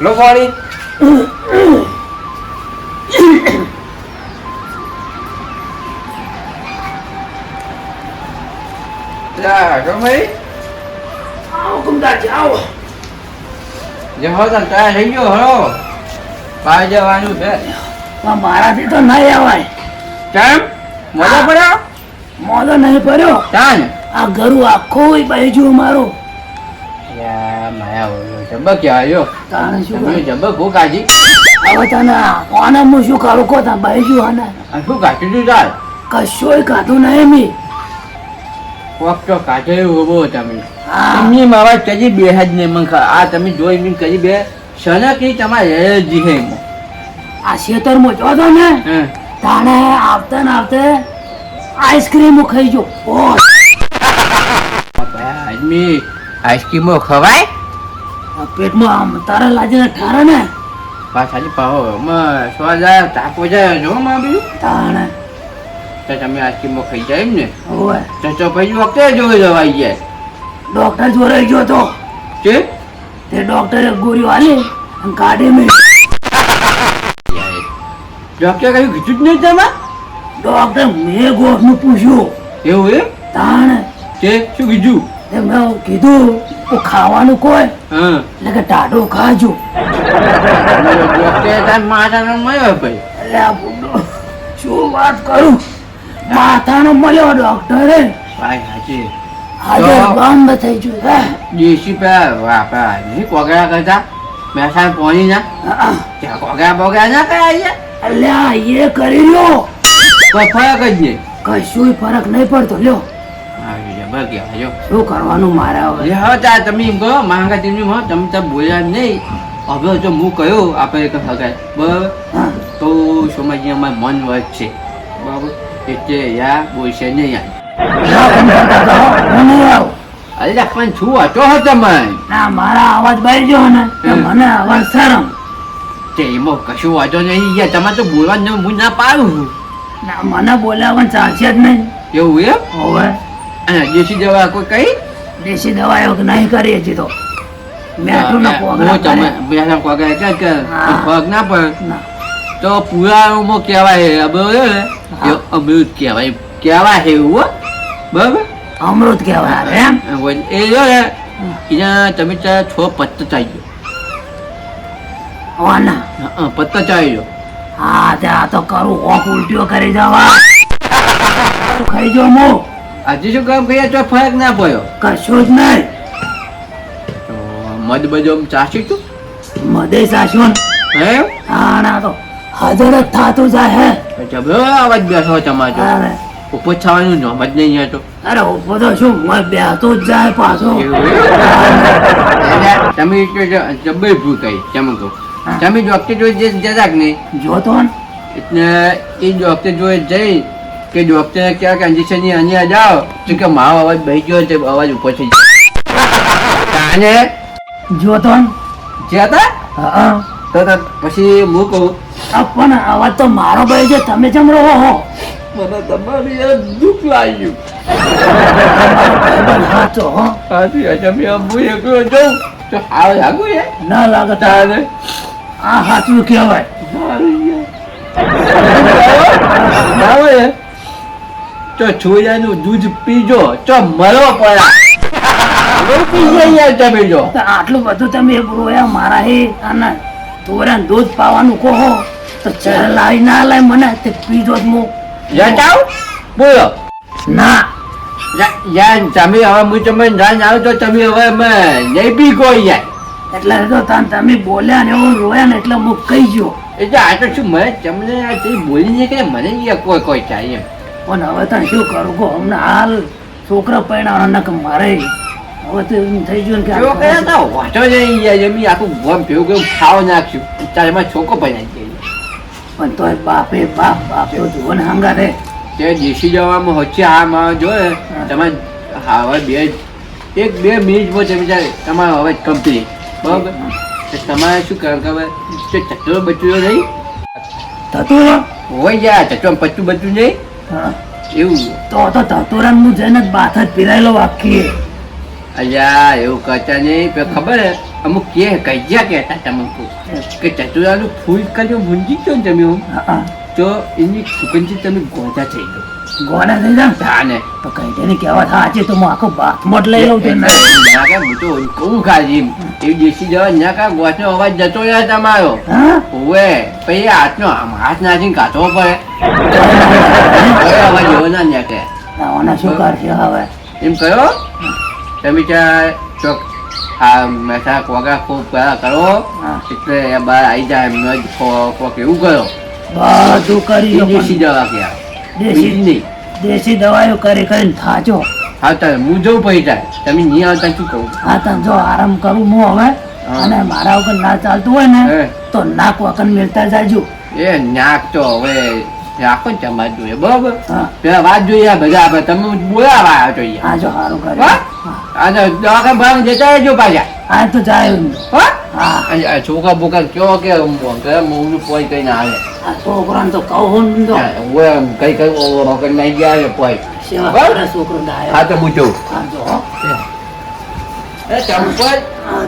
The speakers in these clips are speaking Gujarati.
લો પાણી. ગમે આવો આવો. જે તને તૈયાર થઈ ગયો હળો. બહાર જવાનું છે. મારાથી તો નહીં અવાય કેમ? મજા પડ્યો? મોદો નહીં પડ્યો. ચાન આ ગરુ આખું બાજુ મારું માયા જબક આવ્યો તાણે શું? જબક હું કાઢી. હવે તને કોને હું શું કરું? કો તા બાજુ આને આ શું કાઢી તું ચાલ કશોય કાઢું નહીં મી. વખત કાઢે ઊભો તમે. એમની માવા કદી બે જ ને મન આ તમે જોઈ મીન કજી બે. સનકી તમારે હેજી હે આ ખેતરમાં જો તો ને તાણે આવતે ને આવતે આઈસ્ક્રીમ ખાઈ જો. ઓ આદમી આઈસ્ક્રીમો ખવાય? પેટમાં આમ તારા લાજીને ઠારે ને? પાછા પાહો માં સ્વા જાય તાપો જાય જો માં બીજું તાણે. તો તમે આઈસ્ક્રીમો ખાઈ જાય એમ ને ઓય તો તો પછી વખતે જો જવાઈ જાય ડોક્ટર જોડે ગયો તો? કે? તે ડોક્ટરે ગોળી વાલી અને કાઢે મેં ડોક્ટર કયું કીધું જ નહીં તમે ડોક્ટર મેં ગોઠનું પૂછ્યું. એવું એમ? તાણે. કે? શું કીધું? એ મેં કીધું હું ખાવાનું કોઈ? એટલે કે ટાઢો ખાજો. ડોક્ટર મળ્યો ભાઈ. એટલે આ શું વાત કરું? માથાનો મળ્યો ડોક્ટરે. ભાઈ સાચી આજે તો- બંધ થઈ ગયું હે દેશી પે વાપરા નહીં કરતા? મેસાણ પોણી ના. ત્યાં બોગળા ના કરાય અલ્યા એ કરી લો તો ફરક જ નહીં. કશું ફરક નહીં પડતો. લ્યો. શું કરવાનું મારે હવે? તમે એમ કહો માંગા તેમ હો તમે તો બોલ્યા નહીં. હવે જો હું કહ્યું આપણે એક હગાય. તો સમજી અમારે મન વધશે બરાબર? એટલે યા બોલશે નહીં યાર. અરે પણ શું હતો હો તમે? ના મારા અવાજ બાઈ ગયો ને મને અવાજ શરમ. તે એમાં કશું વાંધો નહીં યાર તમારે તો બોલવાનું હું ના પાડું. છું ના મને બોલાવવાનું ચાલશે જ નહીં. એવું એમ? હવે. દેશી દવા કોઈ કઈ? દેશી દવા એવું નહીં કરી હજી તો. મેઠું ના. ફરક ના તો પુરાણોમાં કહેવાય બરાબર અમૃત કહેવાય. કહેવાય એવું. અમૃત કહેવાય એમ? એ જો ને એના તમે ત્યાં છ પત્તા ચાઈ ઓના પત્તા ચાઈ ગયો હા ત્યાં તો કરું ઓક ઉલટીઓ કરી જવા. ખાઈ જો મો. આજે શું કામ કહીએ તો ફરક ના પડ્યો. કશું જ નહીં. તો મધ બદામ ચાસી તું મદે સાસુન હે? આણા તો હાજર જ થાતું જાય હે. જબરો અવાજ બેઠો તમારો. ઉપર છવાનું નોમ જ નહીં હતો અરે ઉપર તો શું? મય બેહતો જ જાય પાછો. તમે તો જ- જબર ભૂલ કરી. કેમ કહું. તમે ડોક્ટર જોઈ જજાક નહીં? જોતો ને. એટલે એ ડોક્ટર જોઈ જઈ કે ડોક્ટરે કયા કંડિશનની અહીંયા જાઓ તો કે મારો અવાજ બહી ગયો તે અવાજ ઉપર થઈ કાને જોતો ને જ્યાં હતા? તો તો પછી હું કહું પણ અવાજ તો મારો ભાઈ છે તમે ચમ રહો હો. મને તમારી દુઃખ લાગ્યું. સાચો હો તમે આમ હું એકલો જાઉં તો હાવ લાગુ યાર ના લાગે તારે? આ સાચું કહેવાય. આવે તો છોયાનું દૂધ પીજો ચો મરો પડ્યા. યાર તમે જો. આટલું બધું તમે રોયા મારા હે અને તોરણ દૂધ પાવાનું કહો. તો ચાલ લાવી ના લાય મને તે પીજો જ મો. જટાવ બોલો. ના. યાર તમે હવે હું તમે ના જાઓ તો તમે હવે મેં નહીં પી કોઈ યાર એટલે તો તાન તમે બોલ્યા ને હું રોયા ને એટલે હું કહી ગયો. એટલે આ તો શું મને તમને બોલી કે મને કોઈ કોઈ ચાહીએ એમ. પણ હવે તને શું કરું? કહો હમણાં હાલ છોકરા પૈણા કે મારે. હવે તો એમ થઈ ગયું કે જો કે તો વાંચો નહીં યાર જમી આખું ગમ ભેગું કેવું ખાવ નાખ્યું. તારે એમાં છોકો પૈણા જઈ પણ તોય બાપે બાપ બાપ તો જુઓ ને હંગા રે તે દેશી જવામાં વચ્ચે આ માં જોયે તમે હવે બે એક બે મિનિટમાં તમે જાય તમારે હવે કંપની બરાબર? તમારે શું કારણ ખબર? તે ચટલો બચ્યો નહીં? થતું? હોય યાર ચટલો પચ્ચું બચ્યું નહીં? હા. એવું તો તો હું જઈને બાથ જ પીરાયેલો આખી અલ્યા એવું કરતા નહીં પેલો ખબર હે અમુક કે કજ્યા કહેતા તમે કે ચતુરાનું ફૂલ કર્યો ભૂંજી ગયો ને તમે હું? હા, હા. તો એની સુગંધી તમે ગોંધા થઈ ગયો. ગોળા થઈ જાવ તાને તો કઈ તેને કહેવા આજે તો હું આખો બાથમાં જ લઈ લઉં છું. ના કે હું તો કહું ખાલી એ દેશી જવા ના કા ગોઠનો અવાજ જતો રહ્યા તમારો. હા? ઓવે પછી હાથનો હાથ નાખીને કાઢવો પડે. ના આવાના શું કરશે હવે? એમ કયો? તમે ત્યાં ચોક આ મેઠા કોગા ખૂબ કરા. કરો એટલે એ બહાર આવી જાય એમને જ કોક એવું કરો બધું કરી દેશી દવા કહેવાય દેશી નહીં દેશી દવાઓ કરી કરીને થાચો. હા તો હું જવું પડી જાય. તમે નહીં આવતા શું કહું? હા તમે જો આરામ કરું હું હવે. અને મારા વગર ના ચાલતું હોય ને તો નાક વખત મેળતા જાજો. એ નાક તો હવે રાખો ને તમારે જોઈએ બરોબર? પેલા વાત જોઈએ બધા આપણે તમે બોલાવા આવ્યા જોઈએ હા જો સારું કરે હા? તો દવાખાને ભાગ જતા રહેજો પાછા. હા તો જાય હા? છોકરા બોકરા કયો કે મોડું મોંનું પોઈ કઈ ના આવે. આ છોકરાને તો કહું તો. કઈ કઈ રોકડ નહીં ગયા પોઈ. છોકરો. હા તો હું જોઉં હા. જો એ ચંપલ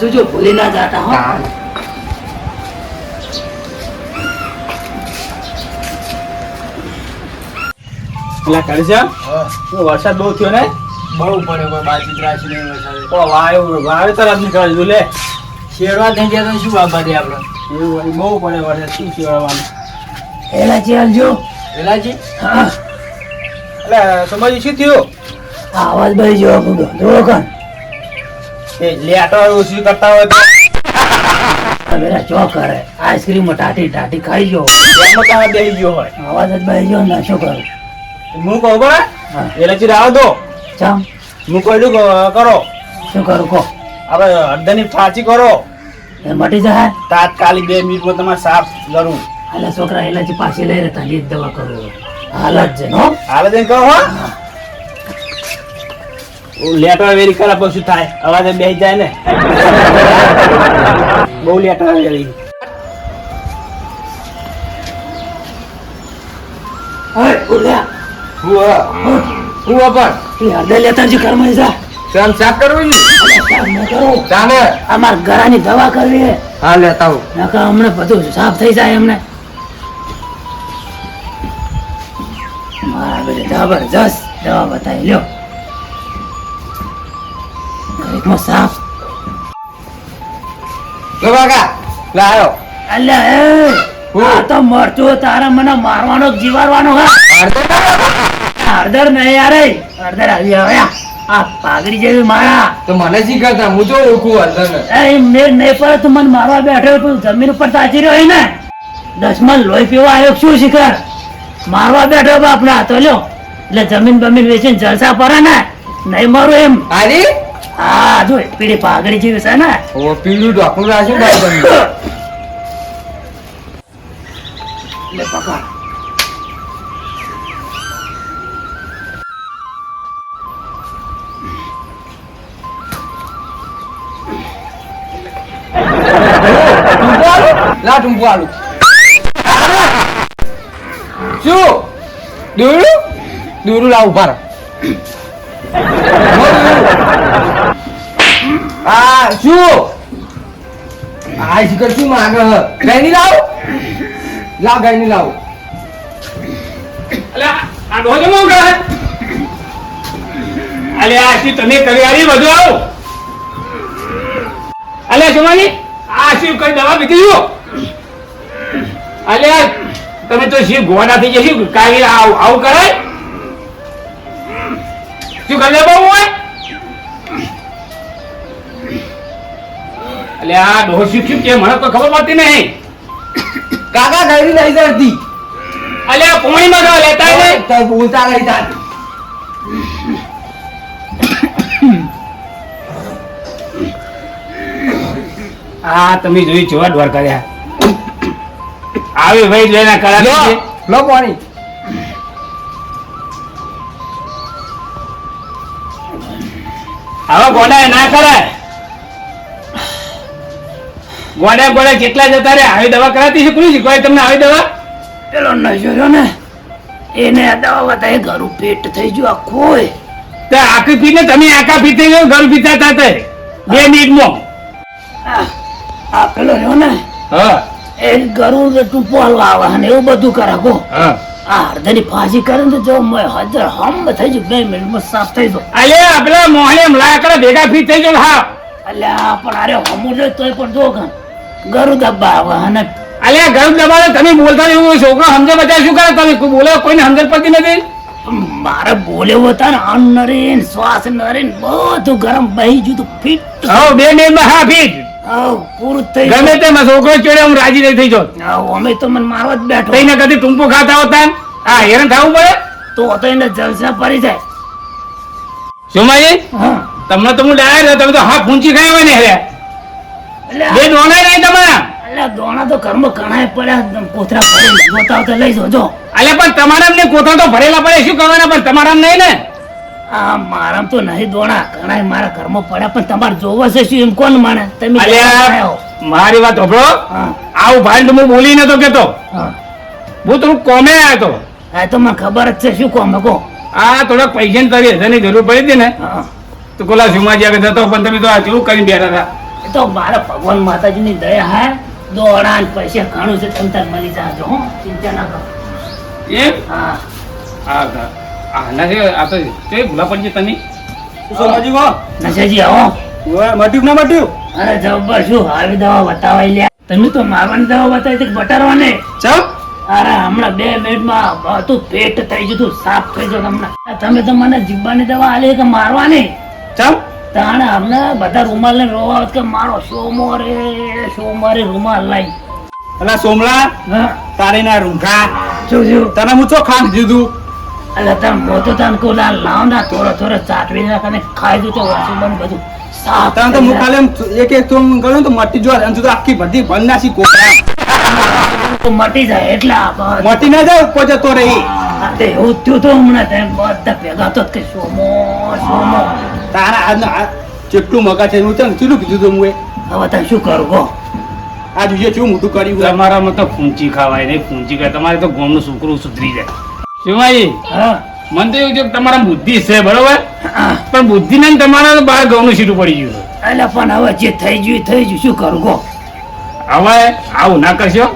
જોજો ભૂલી ના જાતા હો. પેલા કરશ્યા શું વરસાદ બહુ થયો ને? બહુ પડે કોઈ બાજી ત્રાસ નહીં વરસાદ તો વાયુ તરફ જ નીકળે છે લે. શેરવા થઈ ગયા તો શું બાબતે આપણે એવું બહુ પડે વરસાદ શું શેરવાનું? એલાચી હાલજો. એલાચી? હા. એટલે સમજી શું થયું? આ અવાજ ભાઈ જોવો કાન એ લેટો ઓછી કરતા હોય તો? પેલા ચો કરે? આઈસ્ક્રીમ ટાટી ટાટી ખાઈ ગયો. બેસી ગયો હોય. અવાજ જ ભાઈ ગયો ના શું કરું? હું કહું એટલે ચીર આવો દો. ચમ હું કહ્યું કરો. શું કરું કહો. આપણે અડધાની ફાંચી કરો. એ મટી જાય. તાત્કાલિક બે મિનિટમાં તમારે સાફ કરું. એટલે છોકરા એલાથી પાછી લઈ રહેતા લીધ દવા કરું. હાલત છે હો. હાલ જઈને કહો લેટ લેટર વેરી ખરાબ પછી થાય? અવાજ બેસી જાય ને. બહુ લેટર વેરી. હું હા હું હા પણ હૃદય લેતા જ જા. કામ સાફ કરવું છે? અરે સાહેબ ન કરો તાને અમાર ગળાની દવા કરવી હા. લેતા હું નકર હમણાં બધું સાફ થઈ જાય એમને. મારા બેટે જબરજસ્ત દવા બતાવી લ્યો. ઘડીકમાં સાફ. કાકા લાયો. અલ્યા એ તો મરચો તારા મને મારવાનો જીવાડવાનો હા. હળદર નહીં યાર હળદર આવી હવે આ. પાઘડી જેવી મારા. તો મને શીખવતા હું તો ઓળખું હલદરને. એ મેં નહીં પડે તું મને મારવા બેઠો જમીન ઉપર તાચી રહ્યો ને. દસમાં લોહી પીવા આવ્યો શું શિખર? મારવા બેઠો બાપડા હાથો લ્યો. એટલે જમીન બમીન વેચીને જલસા પડે ને. નહીં મારું એમ. આરી? હા જો પીડી પાઘડી જેવી છે ને. ઓ પીળું ઢોકળું રાખ્યું ભાઈ બન્યું લે પકડ. આલું? લા ટૂંપો આલું. શું? દોરું દોરડું લાવ ઊભા. હો. આ શું? આ શિખર શું માંગે હ ગાયની લાવ. લાવ ગાયની લાવ. અલ્યા, આ ડોહો જમો કરે અલ્યા આશી તમે કરી આલી બધું આવું? અલ્યા, જમાની, આ શિવ કઈ દવા પીધી છો? અલ્યા તમે તો શિવ ગોડા થઈ જશે કાંઈ આવું આવું કરાય શું કરે બહુ હોય? અલ્યા આ ડોહો શીખ્યું કે મને તો ખબર પડતી નહીં. કાકા ગાયની નહીં કરતી અલ્યા પોણીમાં તો લેતા નહીં તો બોલતા રહી તાર. આ તમે જોઈ જોવા દ્વાર કર્યા? આવી ભાઈ લઈને કરા લો લો પાણી. હવે ગોડા ના કરાય. ગોડા ગોડા કેટલા જતા રે આવી દવા કરાતી છે કોઈ શીખવાય તમને આવી દવા? પેલો નશો રહ્યો ને એને આ દવા બતાવી ઘરું પેટ થઈ ગયું આખું તો આખી પીને તમે આખા પીતે ગયો ઘર પીતા હતા બે મિનિટમાં. આ આ પેલો રહ્યો ને હા. એ ગરુડ ટૂંપો હલવા આવે ને એવું બધું કરે કો આ અડધાની ફાંસી કરે ને તો જો મેં હજર હમ થઈ ગયું બે મિનિટમાં સાફ થઈ જો અલ્યા આપલા મોહને લાકડા ભેગા ફીટ થઈ જો હા. અલ્યા પણ અરે હમુ જો તોય પણ જો ગણ. ગરુડ દબ્બા આવે અને અલ્યા ઘર દબાણે તમે બોલતા એવું છોકરો સમજે બધા શું કરે? તમે બોલે કોઈને સમજણ પડતી નથી? મારે બોલ્યો હતા ને અન્ન રે શ્વાસ નરીન બધું ગરમ બહી ગયું તો ફિટ. હા બે મિનિટમાં હા ફીટ. પૂરું થઈ ગમે ગયું. તે મેં છોકરો ચડે હું રાજી નહીં થઈ જાઉં. અમે તો મને મારવા જ બેઠો. તઈને કદી ટૂંપો ખાતા હોતા આ હેરાન થવું પડે? તો તો એને જલસા પડી જાય. સુમાજી તમને તો હું ડાયર તમે તો હા પૂંચી ખાવા ને હે એટલે બે દોણા નહીં તમારા? એટલે દોણા તો ઘરમાં ઘણા પડ્યા કોથરા પડી ગોતાવ હોય તો લઈ જજો એટલે પણ તમારા ને કોથા તો ભરેલા પડે શું કરવાના પણ તમારા નહીં ને? આ મારામ તો નહીં દોણા ઘણા મારા ઘરમાં પડ્યા પણ તમારે જોવો છે શું એમ કોણ માને તમે મારી વાત હોભળો હા. આવું ભાઈ હું બોલી નતો કેતો હા. થોડું કોમે આવ્યો તો હા તો મને ખબર જ છે શું કોમે? કો આ થોડાક પૈસા ને તારી હજારની જરૂર પડી હતી ને તો કોલા સુમાજી આગળ જતો પણ તમે તો આ કેવું કરીને બેઠા હતા? તો મારા ભગવાન માતાજીની દયા હે. દોડા પૈસા ઘણું છે તમ તાર મળી જાજો હો. ચિંતા ના કરો. એમ? હા હા. આ તો ભૂલા તમે સોમાજી કો નશાજી આવો. મટ્યું ના મટ્યું? અરે જબ્બર શું આવી દવા બતાવાઈ લ્યા? તમે તો મારવાની દવા બતાવી હતી કે બટારવાની અરે હમણાં બે મિનિટમાં બધું પેટ થઈ જતું સાફ થઈ જતું હમણાં તમે તો મને જીબ્બાની દવા આલી કે મારવાની? ચમ? તાણે અમને બધા રૂમાલ ને રોવા કે મારો સોમો રે સોમો રે રૂમાલ લાઈ. અલા સોમલા તારે ના શું શું તને હું ચો ખાંડ દીધું? એટલે તમે મોટો તાન કોલા લાવ ના થોડો થોડો ચાટવી નાખે ખાઈ દો તો વાસુ બન બધું સાફ તને તો થઈ હું જાય. ખાલી આમ એક એક તો ગણો તો મટી જો અને તો આખી બધી ભલ કોકરા. તો મટી જાય એટલે મટી ના જાય ઉપર જતો રહી. તે એવું થયું તો હમણાં તેમ બધા ભેગા તો કે સોમો સોમો. તારા આજનો આ જેટલું મગા છે હું તને કેટલું કીધું તું હું હવે તમે શું કરું કહો આ જોઈએ શું મોટું કર્યું અમારા તમારામાં તો ફૂંચી ખાવાય નહીં ફૂંચી ખાય. તમારે તો ગોમનું છોકરું સુધરી જાય. શિવાજી મને તો એવું છે તમારા બુદ્ધિ છે બરોબર? પણ બુદ્ધિ ને તમારા બહાર ઘઉંનું સીટું પડી ગયું એટલે પણ હવે જે થઈ ગયું થઈ ગયું. શું કરું કહો. હવે આવું ના કરશો?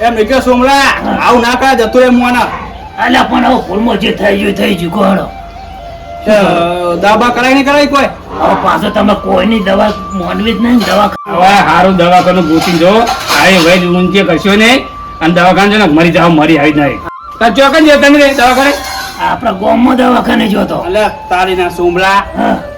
એમ કે સોમલા આવું ના કરે જતો રે મોના એટલે પણ હવે ફૂલમાં જે થઈ ગયું થઈ ગયું કહો દવા કરાય નહીં કરાય કોઈ? હવે પાછો તમે કોઈની દવા મોનવી જ નહીં દવા હવે સારું દવાખાનું ગોતી જો આ વૈદ ઊંચે કરશો નહીં અને દવાખાને છે ને મરી જાવ મરી આવી નહીં. તો ચોકન જો તમે દવાખાને આપણા ગામમાં દવાખાને અલે તારી ના સુમલા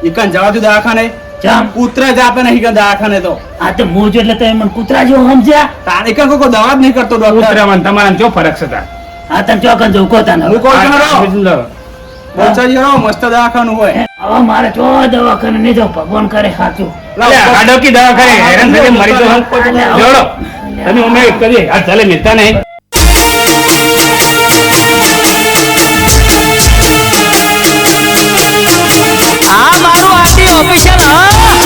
જવા તું દવાખાને. જામ. પુત્ર જ આપે નહીં દવાખાને તો. આ તો હું એટલે તમે મને કૂતરા જેવું સમજ્યા. તારે ઈકન કોઈ દવા જ નહીં કરતો ડોક્ટર. તમારા જો ફરક છે તમે ચોકન તને મસ્ત દવાખાનું હોય. હવે મારે જો દવાખાને નહીં જાવ ભગવાન કરે સાચું. આ દવાખાને હેરાન થઈને મરી તો જોડો. તમે ઉમેર કરી હાથ ચાલે મિલતા નહીં. આ મારું આટી ઓફિશિયલ હા